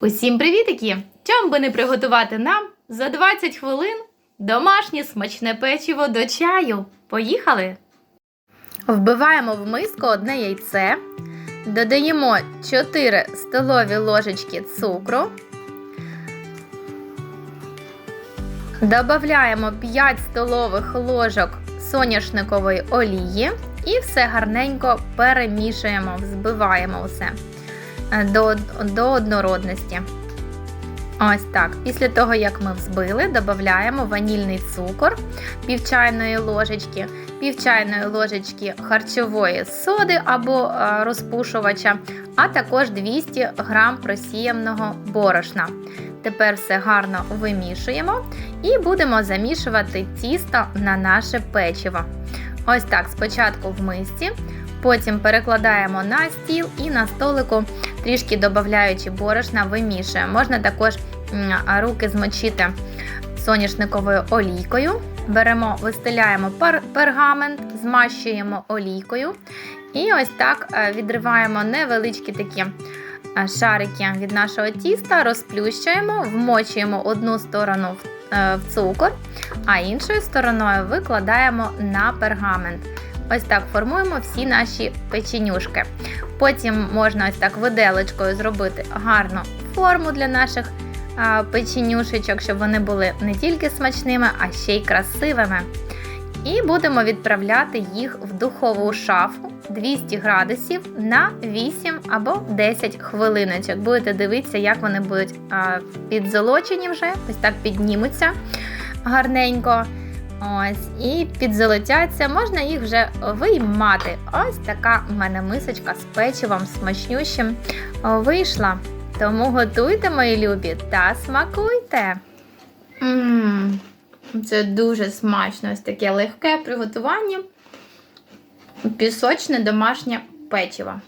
Усім привітики! Чом би не приготувати нам за 20 хвилин домашнє смачне печиво до чаю. Поїхали! Вбиваємо в миску одне яйце, додаємо 4 столові ложечки цукру, додаємо 5 столових ложок соняшникової олії і все гарненько перемішуємо, взбиваємо все е, до, до однородності. Ось так. Після того, як ми взбили, додаємо ванільний цукор пів чайної ложечки, пів чайної ложечки харчової соди або е, розпушувача, а також 200 г просіяного борошна. Тепер все гарно вимішуємо і будемо замішувати тісто на наше печиво. Ось так, спочатку в мисці, потім перекладаємо на стіл і на столику, трішки додаючи борошна, вимішуємо. Можна також руки змочити соняшниковою олійкою. Беремо, вистеляємо пер- пергамент, змащуємо олійкою. І ось так е, відриваємо невеличкі такі е, шарики від нашого тіста, розплющуємо, вмочуємо одну сторону е, в цукор, а іншою стороною викладаємо на пергамент. Ось так формуємо всі наші печенюшки. Потім можна ось так виделочкою зробити гарну форму для наших печенюшечок, щоб вони були не тільки смачними, а ще й красивими. І будемо відправляти їх в духову шафу 200 градусів на 8 або 10 хвилиночок. Будете дивитися, як вони будуть підзолочені вже, ось так піднімуться гарненько. Ось, і підзолотяться, можна їх вже виймати. Ось така в мене мисочка з печивом смачнющим вийшла. Тому готуйте, мої любі, та смакуйте. Мм, це дуже смачно, ось таке легке приготування. Пісочне домашнє печиво.